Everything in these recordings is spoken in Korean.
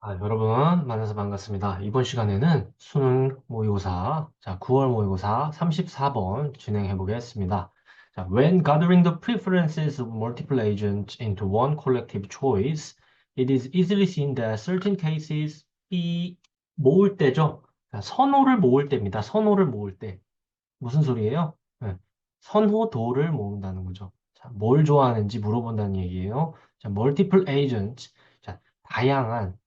아, 여러분, 만나서 반갑습니다. 이번 시간에는 수능 모의고사, 자, 9월 모의고사 34번 진행해 보겠습니다. 자, when gathering the preferences of multiple agents into one collective choice, it is easily seen that certain cases 이 모을 때죠. 자, 선호를 모을 때입니다. 선호를 모을 때. 무슨 소리예요? 네, 선호도를 모은다는 거죠. 자, 뭘 좋아하는지 물어본다는 얘기예요. 자, multiple agents. 자, 다양한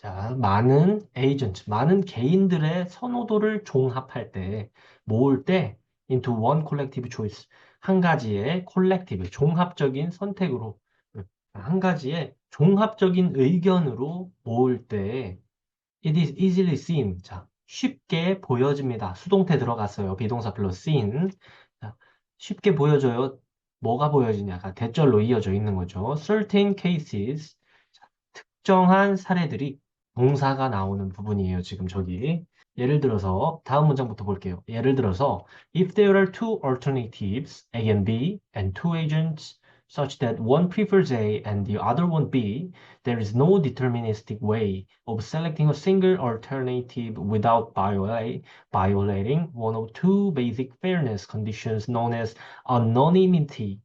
자, 많은 에이전트, 많은 개인들의 선호도를 종합할 때, 모을 때, into one collective choice. 한 가지의 collective, 종합적인 선택으로, 음, 한 가지의 종합적인 의견으로 모을 때, it is easily seen. 자, 쉽게 보여집니다. 수동태 들어갔어요. 비동사 플러스 seen. 자, 쉽게 보여져요. 뭐가 보여지냐가 대절로 이어져 있는 거죠. certain cases. 자, 특정한 사례들이 동사가 나오는 부분이에요. 지금 저기. 예를 들어서 다음 문장부터 볼게요. 예를 들어서 if there are two alternatives, A and B, and two agents such that one prefers A and the other one B, there is no deterministic way of selecting a single alternative without viola- violating one of two basic fairness conditions known as anonymity,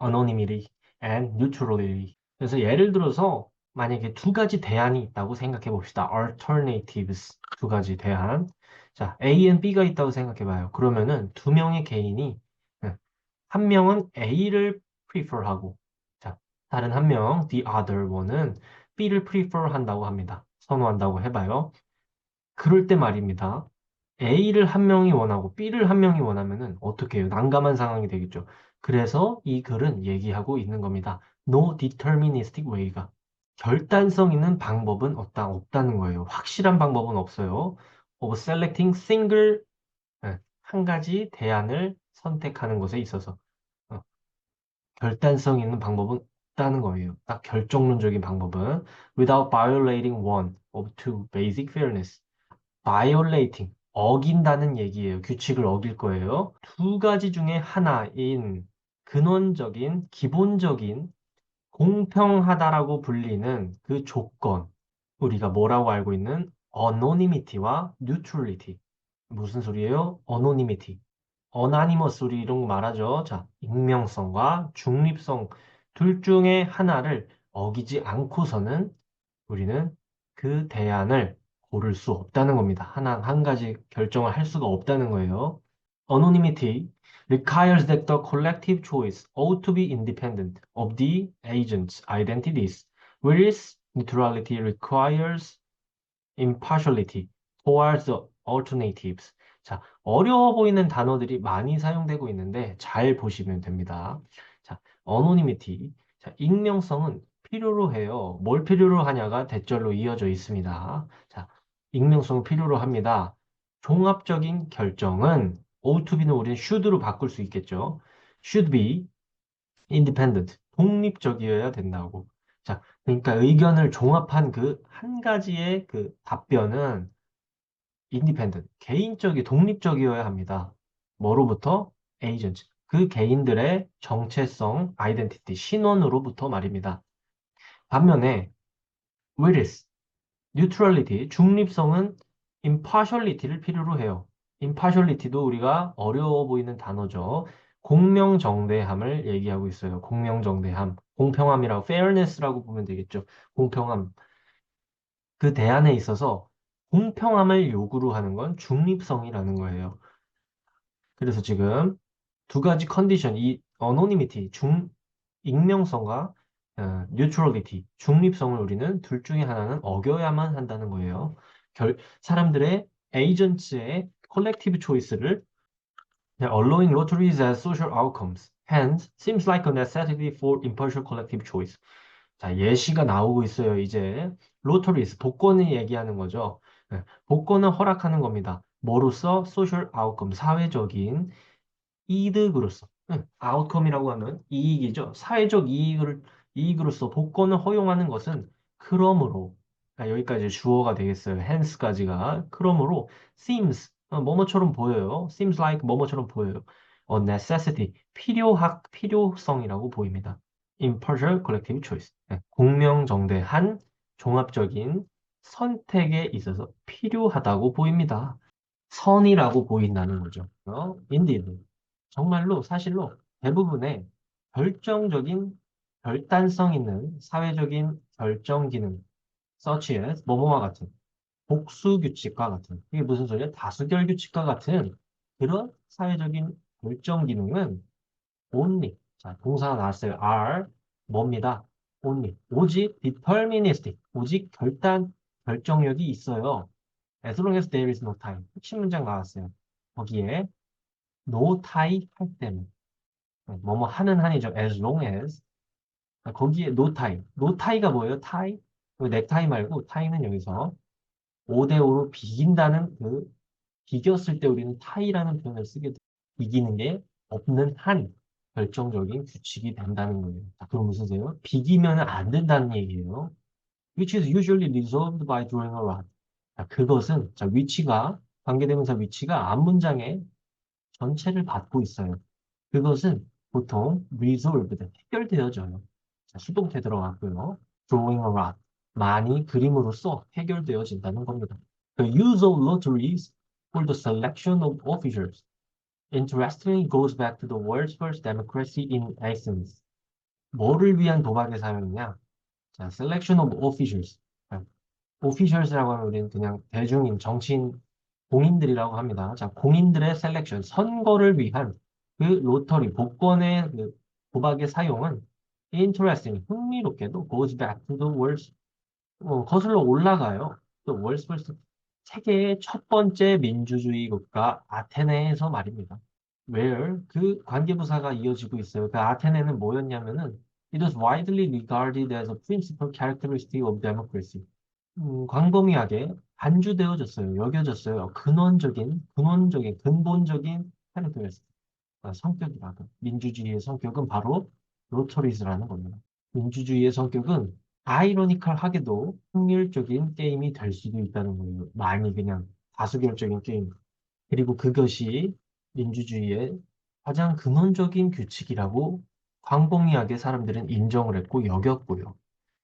anonymity and neutrality. 그래서 예를 들어서 만약에 두 가지 대안이 있다고 생각해 봅시다. alternatives 두 가지 대안. 자, A and B가 있다고 생각해 봐요. 그러면은 두 명의 개인이 응, 한 명은 A를 prefer하고 자, 다른 한 명, the other one은 B를 prefer 한다고 합니다. 선호한다고 해 봐요. 그럴 때 말입니다. A를 한 명이 원하고 B를 한 명이 원하면은 어떻게 해요? 난감한 상황이 되겠죠. 그래서 이 글은 얘기하고 있는 겁니다. No deterministic way가. 결단성 있는 방법은 없다, 없다는 거예요. 확실한 방법은 없어요. of selecting single, 예, 한 가지 대안을 선택하는 것에 있어서. 어, 결단성 있는 방법은 없다는 거예요. 딱 결정론적인 방법은 without violating one of two basic fairness. violating, 어긴다는 얘기예요. 규칙을 어길 거예요. 두 가지 중에 하나인 근원적인, 기본적인 공평하다라고 불리는 그 조건, 우리가 뭐라고 알고 있는 anonymity와 neutrality. 무슨 소리예요? anonymity. anonymous 우리 이런 거 말하죠. 자, 익명성과 중립성 둘 중에 하나를 어기지 않고서는 우리는 그 대안을 고를 수 없다는 겁니다. 하나, 한 가지 결정을 할 수가 없다는 거예요. anonymity requires that the collective choice ought to be independent of the agent's identities, whereas neutrality requires impartiality towards the alternatives. 자, 어려워 보이는 단어들이 많이 사용되고 있는데 잘 보시면 됩니다. 자, anonymity. 자, 익명성은 필요로 해요. 뭘 필요로 하냐가 대절로 이어져 있습니다. 자, 익명성을 필요로 합니다. 종합적인 결정은 ought to be는 우리는 should로 바꿀 수 있겠죠. should be independent. 독립적이어야 된다고. 자, 그러니까 의견을 종합한 그 한 가지의 그 답변은 independent. 개인적이 독립적이어야 합니다. 뭐로부터? agent. 그 개인들의 정체성, identity, 신원으로부터 말입니다. 반면에 whereas neutrality, 중립성은 impartiality를 필요로 해요. Impartiality도 우리가 어려워 보이는 단어죠. 공명정대함을 얘기하고 있어요. 공명정대함. 공평함이라고 fairness라고 보면 되겠죠. 공평함. 그 대안에 있어서 공평함을 요구로 하는 건 중립성이라는 거예요. 그래서 지금 두 가지 컨디션, 이 anonymity, 중, 익명성과 어, neutrality, 중립성을 우리는 둘 중에 하나는 어겨야만 한다는 거예요. 결, 사람들의 에이전츠의 collective choice를 allowing lotteries as social outcomes. Hence, seems like a necessity for impartial collective choice. 자, 예시가 나오고 있어요. 이제 로터리스, 복권을 얘기하는 거죠. 네, 복권을 허락하는 겁니다. 뭐로써? social outcome, 사회적인 이득으로서. 응, outcome이라고 하는 이익이죠. 사회적 이익을, 이익으로서 복권을 허용하는 것은 그러므로, 아, 여기까지 주어가 되겠어요. hence까지가. 그러므로 seems, 어, 뭐뭐처럼 보여요. seems like 뭐뭐처럼 보여요. a necessity, 필요학, 필요성이라고 보입니다. impartial collective choice. 네, 공명정대한 종합적인 선택에 있어서 필요하다고 보입니다. 선이라고 보인다는 거죠. 어? indeed. 정말로 사실로 대부분의 결정적인 결단성 있는 사회적인 결정 기능, such as 뭐뭐와 같은 복수 규칙과 같은 이게 무슨 소리야? 다수결 규칙과 같은 그런 사회적인 결정 기능은 only 자 동사가 나왔어요. are 뭡니다. only 오직 deterministic 오직 결단 결정력이 있어요. As long as there is no time. 핵심 문장 나왔어요. 거기에 no tie 할 때는 뭐뭐 하는 한이죠. As long as 거기에 no tie. no tie가 뭐예요? tie? 넥타이 말고 tie는 여기서 5대5로 비긴다는 그 비겼을 때 우리는 tie라는 표현을 쓰게 돼. 이기는 게 없는 한 결정적인 규칙이 된다는 거예요. 자, 그럼 무슨 소리예요? 비기면 안 된다는 얘기예요. Which is usually resolved by drawing a rod. 자, 그것은 자, 위치가 관계대명사 위치가 앞 문장의 전체를 받고 있어요. 그것은 보통 resolved 해결되어져요. 자, 수동태 들어갔고요. drawing a rod 많이 그림으로써 해결되어진다는 겁니다. The use of lotteries for the selection of officers interestingly goes back to the world's first democracy in essence. 뭐를 위한 도박의 사용이냐? 자, selection of officials. officials라고 하면 우리는 그냥 대중인, 정치인, 공인들이라고 합니다. 자, 공인들의 셀렉션, 선거를 위한 그 로터리, 복권의 그 도박의 사용은 interesting, 흥미롭게도 goes back to the world's 어, 거슬러 올라가요. 또 월스 first 세계의 첫 번째 민주주의 국가 아테네에서 말입니다. where 그 관계부사가 이어지고 있어요. 그 아테네는 뭐였냐면은 it was widely regarded as a principal characteristic of democracy. 음, 광범위하게 간주되어졌어요. 여겨졌어요. 근원적인, 근원적인, 근본적인 캐릭터였어요. 아, 성격이라고. 민주주의의 성격은 바로 로터리즈라는 겁니다. 민주주의의 성격은 아이러니컬하게도 확률적인 게임이 될 수도 있다는 거예요. 많이 그냥 다수결적인 게임. 그리고 그것이 민주주의의 가장 근원적인 규칙이라고 광범위하게 사람들은 인정을 했고 여겼고요.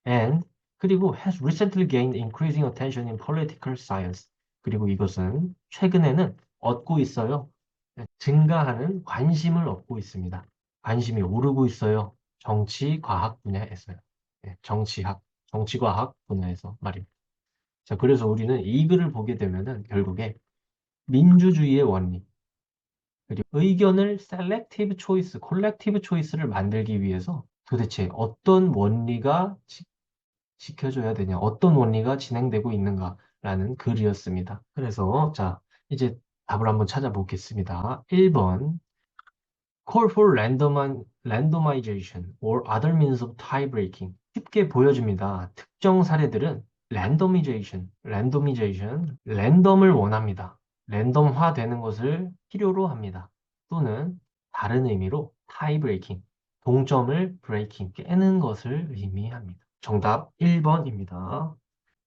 And 그리고 has recently gained increasing attention in political science. 그리고 이것은 최근에는 얻고 있어요. 증가하는 관심을 얻고 있습니다. 관심이 오르고 있어요. 정치, 과학 분야에서요. 네, 정치학, 정치과학 분야에서 말입니다. 자, 그래서 우리는 이 글을 보게 되면은 결국에 민주주의의 원리, 그리고 의견을 selective choice, collective choice를 만들기 위해서 도대체 어떤 원리가 지, 지켜져야 되냐, 어떤 원리가 진행되고 있는가라는 글이었습니다. 그래서 자, 이제 답을 한번 찾아보겠습니다. 1번 Call for random, randomization or other means of tie breaking. 쉽게 보여줍니다. 특정 사례들은 randomization, randomization, 랜덤을 원합니다. 랜덤화 되는 것을 필요로 합니다. 또는 다른 의미로 tie breaking, 동점을 breaking, 깨는 것을 의미합니다. 정답 1번입니다.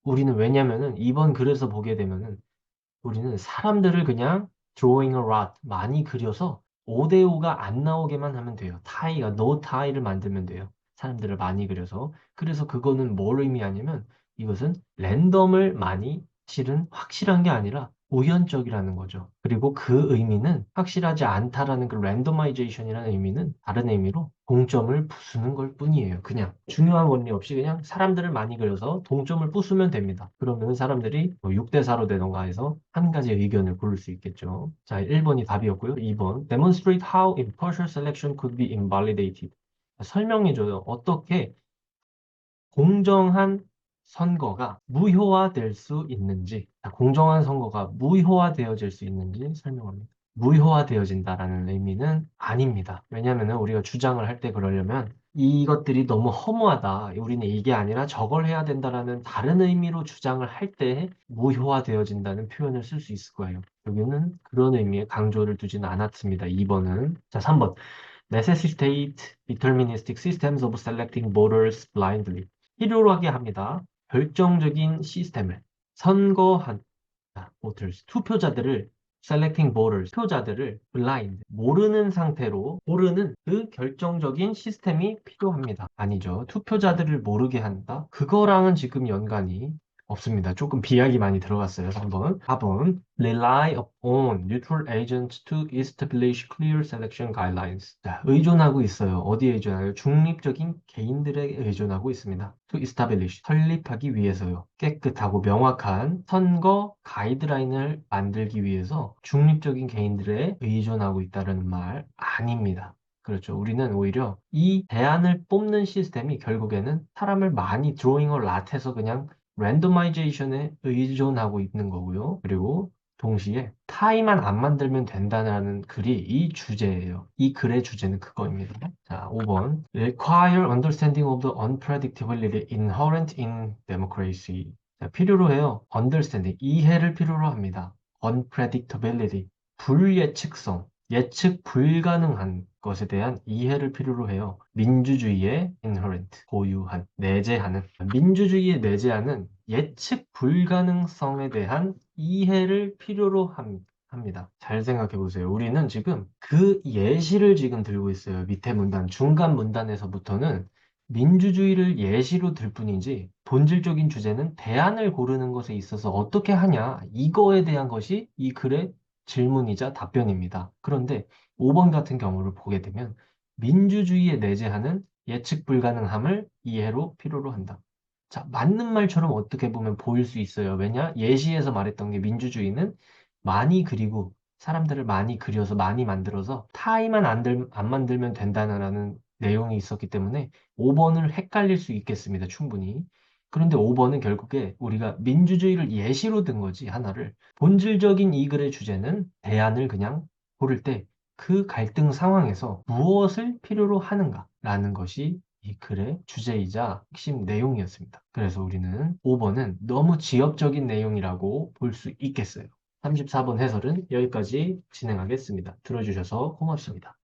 우리는 왜냐면은 2번 글에서 보게 되면은 우리는 사람들을 그냥 drawing a rod 많이 그려서 5대5가 안 나오게만 하면 돼요. 타이가 no tie를 만들면 돼요. 사람들을 많이 그려서. 그래서 그거는 뭘 의미하냐면 이것은 랜덤을 많이 실은 확실한 게 아니라 우연적이라는 거죠. 그리고 그 의미는 확실하지 않다라는 그 랜더마이제이션이라는 의미는 다른 의미로 동점을 부수는 걸 뿐이에요. 그냥 중요한 원리 없이 그냥 사람들을 많이 그려서 동점을 부수면 됩니다. 그러면 사람들이 뭐 6대 4로 되던가 해서 한 가지 의견을 고를 수 있겠죠. 자, 1번이 답이었고요. 2번 demonstrate how impartial selection could be invalidated. 설명해줘요. 어떻게 공정한 선거가 무효화될 수 있는지, 공정한 선거가 무효화되어질 수 있는지 설명합니다. 무효화되어진다라는 의미는 아닙니다. 왜냐하면 우리가 주장을 할 때 그러려면 이것들이 너무 허무하다. 우리는 이게 아니라 저걸 해야 된다라는 다른 의미로 주장을 할 때 무효화되어진다는 표현을 쓸 수 있을 거예요. 여기는 그런 의미의 강조를 두지는 않았습니다. 2번은. 자, 3번. Necessitate deterministic systems of selecting voters blindly. 필요로 하게 합니다. 결정적인 시스템을 선거한 voters, 투표자들을 selecting voters, 투표자들을 blind, 모르는 상태로 모르는 그 결정적인 시스템이 필요합니다. 아니죠. 투표자들을 모르게 한다. 그거랑은 지금 연관이 없습니다. 조금 비약이 많이 들어갔어요. 3번. 4번. Rely upon neutral agents to establish clear selection guidelines. 자, 의존하고 있어요. 어디에 의존하요? 중립적인 개인들에 의존하고 있습니다. To establish. 설립하기 위해서요. 깨끗하고 명확한 선거 가이드라인을 만들기 위해서 중립적인 개인들에 의존하고 있다는 말 아닙니다. 그렇죠. 우리는 오히려 이 대안을 뽑는 시스템이 결국에는 사람을 많이 드로잉을 lat해서 그냥 랜더마이제이션에 의존하고 있는 거고요. 그리고 동시에 타이만 안 만들면 된다는 글이 이 주제예요. 이 글의 주제는 그거입니다. 자, 5번. Require understanding of the unpredictability inherent in democracy. 자, 필요로 해요. understanding. 이해를 필요로 합니다. unpredictability. 불예측성. 예측 불가능한 것에 대한 이해를 필요로 해요. 민주주의의 inherent, 고유한, 내재하는. 민주주의의 내재하는 예측 불가능성에 대한 이해를 필요로 함- 합니다. 잘 생각해 보세요. 우리는 지금 그 예시를 지금 들고 있어요. 밑에 문단, 중간 문단에서부터는 민주주의를 예시로 들 뿐이지 본질적인 주제는 대안을 고르는 것에 있어서 어떻게 하냐 이거에 대한 것이 이 글의 질문이자 답변입니다. 그런데 5번 같은 경우를 보게 되면 민주주의에 내재하는 예측 불가능함을 이해로 필요로 한다. 자, 맞는 말처럼 어떻게 보면 보일 수 있어요. 왜냐? 예시에서 말했던 게 민주주의는 많이 그리고 사람들을 많이 그려서 많이 만들어서 타이만 안, 들, 안 만들면 된다는 내용이 있었기 때문에 5번을 헷갈릴 수 있겠습니다. 충분히. 그런데 5번은 결국에 우리가 민주주의를 예시로 든 거지, 하나를. 본질적인 이 글의 주제는 대안을 그냥 고를 때 그 갈등 상황에서 무엇을 필요로 하는가라는 것이 이 글의 주제이자 핵심 내용이었습니다. 그래서 우리는 5번은 너무 지엽적인 내용이라고 볼 수 있겠어요. 34번 해설은 여기까지 진행하겠습니다. 들어주셔서 고맙습니다.